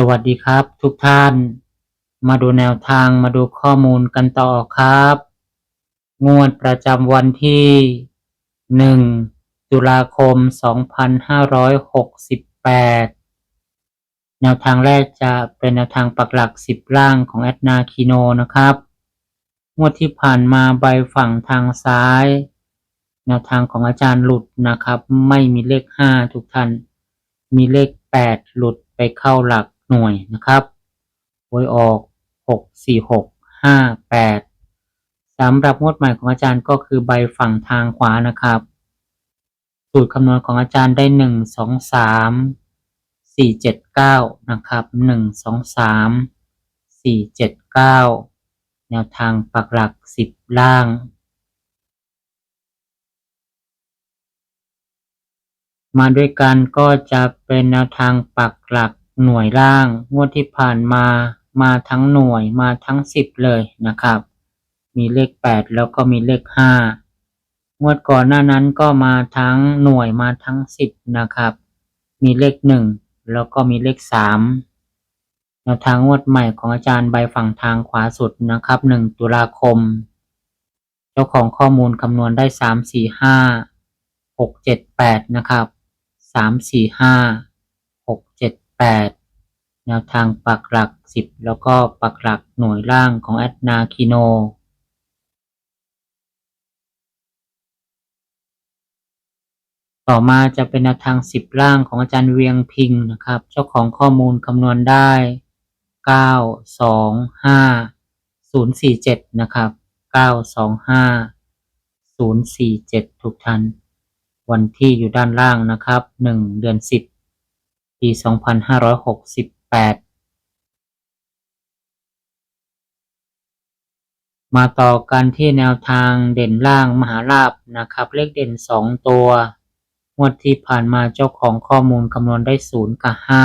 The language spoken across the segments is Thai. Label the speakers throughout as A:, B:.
A: สวัสดีครับ ทุกท่าน มาดูแนวทางมาดูข้อมูลกันต่อครับ งวดประจำวันที่ 1 ตุลาคม 2568 แนวทางแรกจะเป็นแนวทางปักหลัก 10 ล่างของแอดนาคิโนนะครับ งวดที่ผ่านมาใบฝั่งทางซ้าย แนวทางของอาจารย์หลุดนะครับ ไม่มีเลข 5 ทุกท่าน มีเลข 8 หลุดไปเข้าหลัก หน่วยนะครับหวยออก 6 4 6 5 8สำหรับงวดใหม่ของอาจารย์ก็คือใบฝั่งทางขวานะครับ สูตรคำนวณของอาจารย์ได้ 1 2 3 4 7 9 นะครับ 1 2 3 4 7 9 แนวทางปักหลัก 10 ล่างมาด้วยกันก็จะเป็นแนวทางปักหลัก หน่วยล่าง งวดที่ผ่านมามาทั้งหน่วยมาทั้งสิบเลยนะครับ มีเลขแปดแล้วก็มีเลขห้างวดก่อนหน้านั้นก็มาทั้งหน่วยมาทั้งสิบนะครับ มีเลขหนึ่งแล้วก็มีเลขสามแนวทางงวดใหม่ของอาจารย์ใบฝั่งทางขวาสุดนะครับหนึ่งตุลาคม เจ้าของข้อมูลคำนวณได้สามสี่ห้าหกเจ็ดแปดนะครับสามสี่ห้า 8 แนวทางปักหลัก 10 แล้วก็ปักหลักหน่วยล่างของแอดนาคิโน ต่อมาจะเป็นแนวทาง 10 ล่างของอาจารย์เวียงพิงนะครับ เจ้าของข้อมูลคำนวณได้ 9 2 5 047 นะครับ 925 047 ทุกท่าน วันที่อยู่ด้านล่างนะครับ 1 เดือน 10 ปีสองพันห้าร้อยหกสิบแปดมาต่อกันที่แนวทางเด่นล่างมหาลาบนะครับ เลขเด่นสองตัว งวดที่ผ่านมาเจ้าของข้อมูลคำนวณได้ศูนย์กับห้า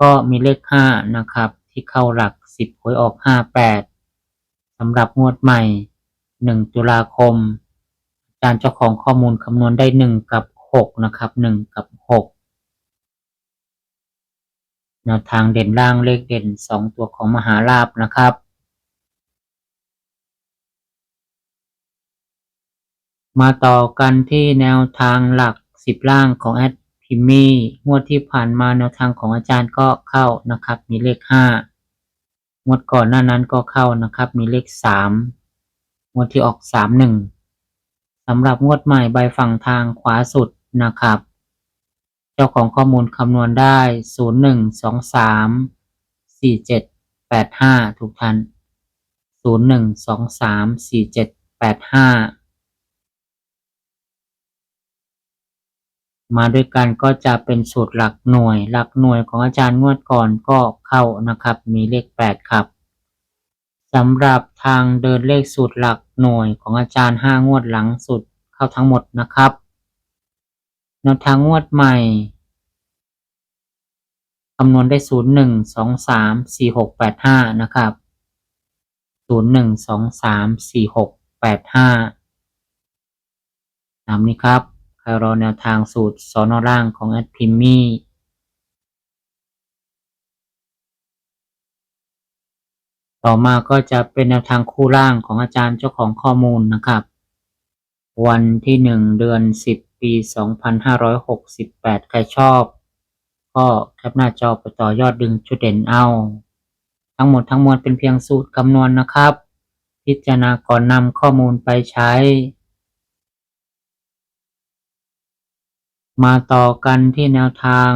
A: ก็มีเลขห้านะครับ ที่เข้าหลักสิบหวยออกห้าแปดสำหรับงวดใหม่หนึ่งตุลาคม อาจารย์เจ้าของข้อมูลคำนวณได้หนึ่งกับหกนะครับหนึ่งกับหก แนวทางเด่นล่างเลขเด่นสองตัวของมหาลาบนะครับ มาต่อกันที่แนวทางหลักสิบล่างของแอดพิมมี่งวดที่ผ่านมาแนวทางของอาจารย์ก็เข้านะครับ มีเลขห้างวดก่อนหน้านั้นก็เข้านะครับ มีเลขสามงวดที่ออกสามหนึ่งสำหรับงวดใหม่ใบฝั่งทางขวาสุดนะครับ เจ้าของข้อมูลคำนวณได้ศูนย์หนึ่งสองสามสี่เจ็ดแปดห้าทุกท่านศูนย์หนึ่งสองสามสี่เจ็ดแปดห้ามาด้วยกันก็จะเป็นสูตรหลักหน่วย หลักหน่วยของอาจารย์งวดก่อนก็เข้านะครับ มีเลขแปดครับสำหรับทางเดินเลขสูตรหลักหน่วยของอาจารย์ห้างวดหลังสุดเข้าทั้งหมดนะครับ แนวทางงวดใหม่ คำนวณได้ศูนย์หนึ่งสองสามสี่หกแปดห้านะครับศูนย์หนึ่งสองสามสี่หกแปดห้าตามนี้ครับ ใครรอแนวทางสูตรสอนอล่างของแอดพิมมี่ต่อมาก็จะเป็นแนวทางคู่ล่างของอาจารย์เจ้าของข้อมูลนะครับ วันที่หนึ่งเดือนสิบ ปีสองพันห้าร้อยหกสิบแปดใครชอบ ก็แคปหน้าจอไปต่อยอดดึงจุดเด่นเอา ทั้งหมดทั้งมวลเป็นเพียงสูตรคำนวณนะครับ พิจารณาก่อนนำข้อมูลไปใช้ มาต่อกันที่แนวทาง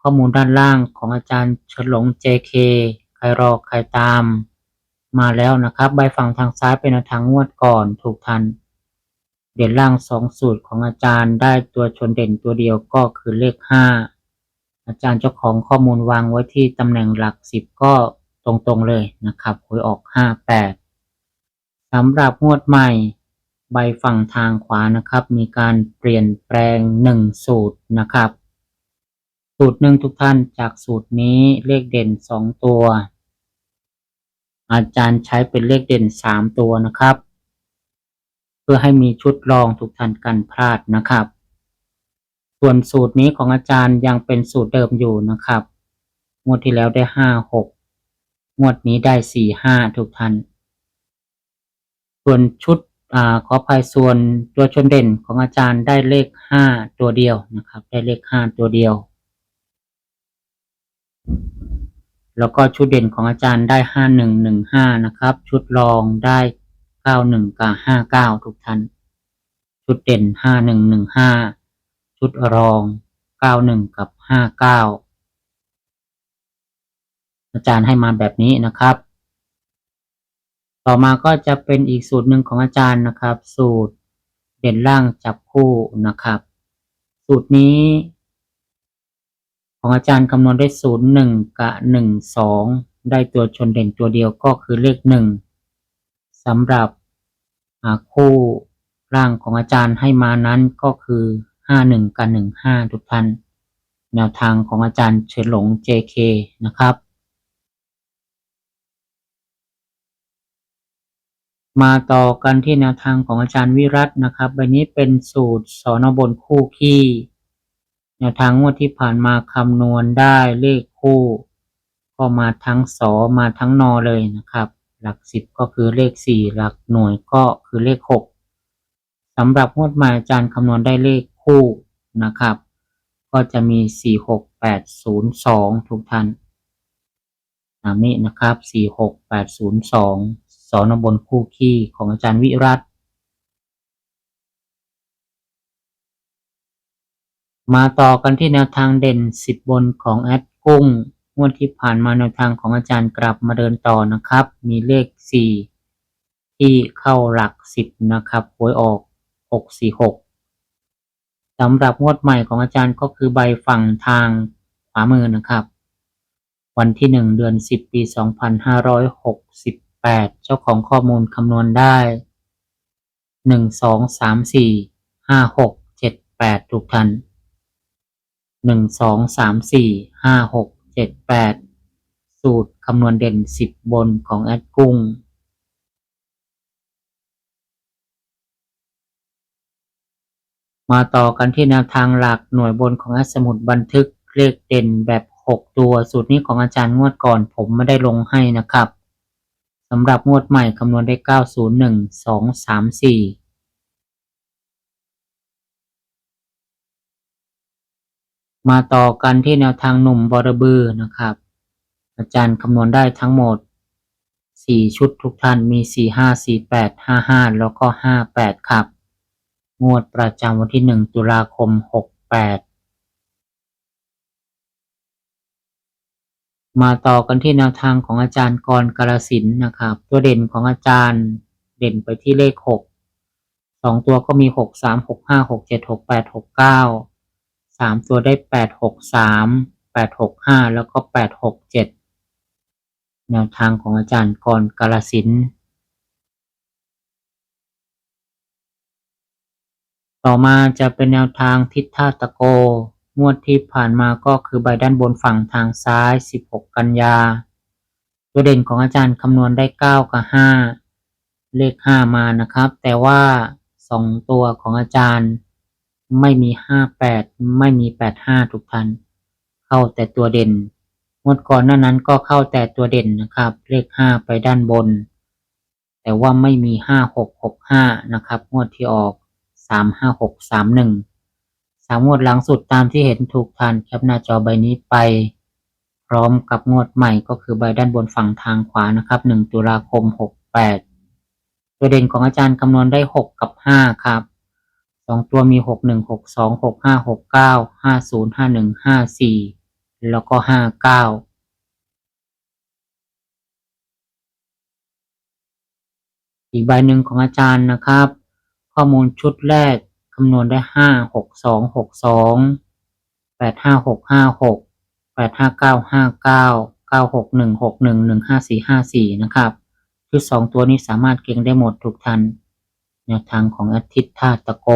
A: ข้อมูลด้านล่างของอาจารย์เฉลง JK ใครรอใครตาม มาแล้วนะครับ ใบฝั่งทางซ้ายเป็นแนวทางงวดก่อนถูกทัน เด่นล่างสองสูตรของอาจารย์ได้ตัวชนเด่นตัวเดียวก็คือเลขห้าอาจารย์เจ้าของข้อมูลวางไว้ที่ตำแหน่งหลักสิบก็ตรงๆเลยนะครับหวยออกห้าแปดสำหรับงวดใหม่ใบฝั่งทางขวานะครับ มีการเปลี่ยนแปลงหนึ่งสูตรนะครับ สูตรหนึ่งทุกท่านจากสูตรนี้เลขเด่นสองตัว อาจารย์ใช้เป็นเลขเด่นสามตัวนะครับ พื่อให้มีชุดรองทุกท่านกันพลาดนะครับ ส่วนสูตรนี้ของอาจารย์ยังเป็นสูตรเดิมอยู่นะครับ งวดที่แล้วได้ห้าหกงวดนี้ได้สี่ห้าทุกท่านส่วนชุดอ่าขอภัยส่วนตัวชนเด่นของอาจารย์ได้เลขห้าตัวเดียวนะครับ ได้เลขห้าตัวเดียว แล้วก็ชุดเด่นของอาจารย์ได้ห้าหนึ่งหนึ่งห้านะครับ ชุดรองได้ เก้าหนึ่งกับห้าเก้าทุกท่าน ชุดเด่นห้าหนึ่งหนึ่งห้าชุดรองเก้าหนึ่งกับห้าเก้าอาจารย์ให้มาแบบนี้นะครับ ต่อมาก็จะเป็นอีกสูตรหนึ่งของอาจารย์นะครับ สูตรเด่นล่างจับคู่นะครับ สูตรนี้ ของอาจารย์คำนวณได้ศูนย์หนึ่งกับหนึ่งสองได้ตัวชนเด่นตัวเดียวก็คือเลขหนึ่งสำหรับ คู่ร่างของอาจารย์ให้มานั้นก็คือห้าหนึ่งกับหนึ่งห้าทุกท่าน แนวทางของอาจารย์เฉินหลง JK นะครับ มาต่อกันที่แนวทางของอาจารย์วิรัตนะครับใบนี้เป็นสูตรสอนบนคู่ขี้แนวทางงวดที่ผ่านมาคำนวณได้เลขคู่ ก็มาทั้งสอมาทั้งนอเลยนะครับ หลักสิบก็คือเลขสี่หลักหน่วยก็คือเลขหกสำหรับงวดหม่อาจารย์คำนวณได้เลขคู่นะครับ ก็จะมีสี่หกแปดศูนย์สองทุกท่านตามนี้นะครับสี่หกแปดศูนย์สองสอนบนคู่ขี้ของอาจารย์วิรัตมาต่อกันที่แนวทางเด่น10บนของแอดกุ้ง งวดที่ผ่านมาแนวทางของอาจารย์กลับมาเดินต่อนะครับ มีเลข 4 ที่เข้าหลัก 10 นะครับหวยออก 646สำหรับงวดใหม่ของอาจารย์ก็คือใบฝั่งทางขวามือนะครับ วันที่ 1 เดือน 10 ปี 2568 เจ้าของข้อมูลคำนวณได้ 1 2 3 4 5 6 7 8ทุกท่านหนึ่งสองสามสี่ห้าหก 778 สูตรคำนวณเด่น 10 บนของแอดกุ้ง มาต่อกันที่แนวทางหลักหน่วยบนของแอดสมุดบันทึกเลขเด่นแบบ 6 ตัว สูตรนี้ของอาจารย์งวดก่อนผมไม่ได้ลงให้นะครับสำหรับงวดใหม่คำนวณได้ 901 234 มาต่อกันที่แนวทางหนุ่มบอระบือนะครับ อาจารย์คำนวณได้ทั้งหมด 4 ชุดทุกท่านมี 4 5 4 8 5 5 แล้วก็ 58 ครับ งวดประจำวันที่ 1 ตุลาคม 68 มาต่อกันที่แนวทางของอาจารย์กรกาลสินนะครับ ตัวเด่นของอาจารย์เด่นไปที่เลข6สองตัวก็มี 6 3 6 5 6 7 6 8 6 9 สามตัวได้แปดหกสามแปดหกห้าแล้วก็แปดหกเจ็ดแนวทางของอาจารย์กรกาลสิน ต่อมาจะเป็นแนวทางทิศท่าตะโก งวดที่ผ่านมาก็คือใบด้านบนฝั่งทางซ้าย 16 กันยา ตัวเด่นของอาจารย์คำนวณได้ 9 กับ 5 เลข 5 มานะครับ แต่ว่า 2 ตัวของอาจารย์ ไม่มีห้าแปดไม่มีแปดห้าทุกท่าน เข้าแต่ตัวเด่นงวดก่อนหน้านั้นก็เข้าแต่ตัวเด่นนะครับ เลขห้าไปด้านบน แต่ว่าไม่มีห้าหกหกห้านะครับ งวดที่ออกสามห้าหกสามหนึ่งสามงวดหลังสุดตามที่เห็นถูกทานแคปหน้าจอใบนี้ไป พร้อมกับงวดใหม่ก็คือใบด้านบนฝั่งทางขวานะครับหนึ่งตุลาคมหกแปดตัวเด่นของอาจารย์คำนวณได้หกกับห้าครับ สองตัวมีหกหนึ่งหกสองหกห้าหกเก้าห้าศูนย์ห้าหนึ่งห้าสี่แล้วก็ห้าเก้าอีกใบหนึ่งของอาจารย์นะครับ ข้อมูลชุดแรกคำนวณได้ห้าหกสองหกสองแปดห้าหกห้าหกแปดห้าเก้าห้าเก้าเก้าหกหนึ่งหกหนึ่งหนึ่งห้าสี่ห้าสี่นะครับ ชุดสองตัวนี้สามารถเก่งได้หมดทุกทัน แนวทางของอาทิตย์ธาตะโก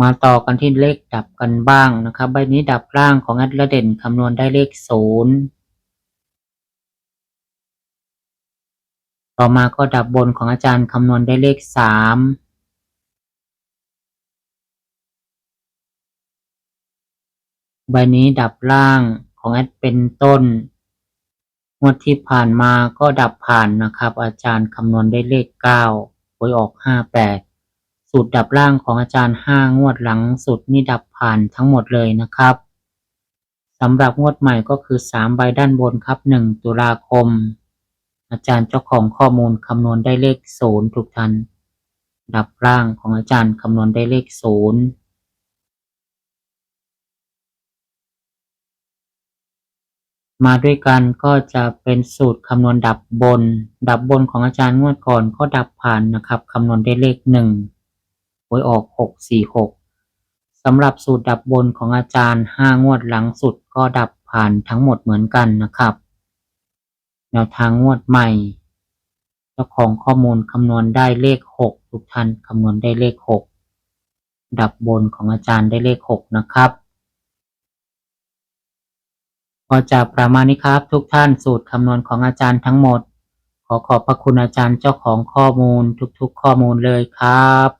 A: มาต่อกันที่เลขดับกันบ้างนะครับ ใบนี้ดับล่างของแอดละเด่นคำนวณได้เลขศูนย์ต่อมาก็ดับบนของอาจารย์คำนวณได้เลขสามใบนี้ดับล่างของแอดเป็นต้น งวดที่ผ่านมาก็ดับผ่านนะครับ อาจารย์คำนวณได้เลขเก้าหวยออกห้าแปดสูตรดับล่างของอาจารย์ห้างวดหลังสุดนี่ดับผ่านทั้งหมดเลยนะครับสำหรับงวดใหม่ก็คือสามใบด้านบนครับหนึ่งตุลาคม อาจารย์เจ้าของข้อมูลคำนวณได้เลขศูนย์ทุกท่านดับล่างของอาจารย์คำนวณได้เลขศูนย์ มาด้วยกันก็จะเป็นสูตรคำนวณดับบน ดับบนของอาจารย์งวดก่อนก็ดับผ่านนะครับคำนวณได้เลขหนึ่งหวยออกหกสี่หกสำหรับสูตรดับบนของอาจารย์ห้างวดหลังสุดก็ดับผ่านทั้งหมดเหมือนกันนะครับ แนวทางงวดใหม่เจ้าของข้อมูลคำนวณได้เลขหกทุกท่านคำนวณได้เลขหกดับบนของอาจารย์ได้เลขหกนะครับ ก็จะประมาณนี้ครับ ทุกท่านสูตรคำนวณของอาจารย์ทั้งหมด ขอขอบพระคุณอาจารย์เจ้าของข้อมูลทุกๆ ข้อมูลเลยครับ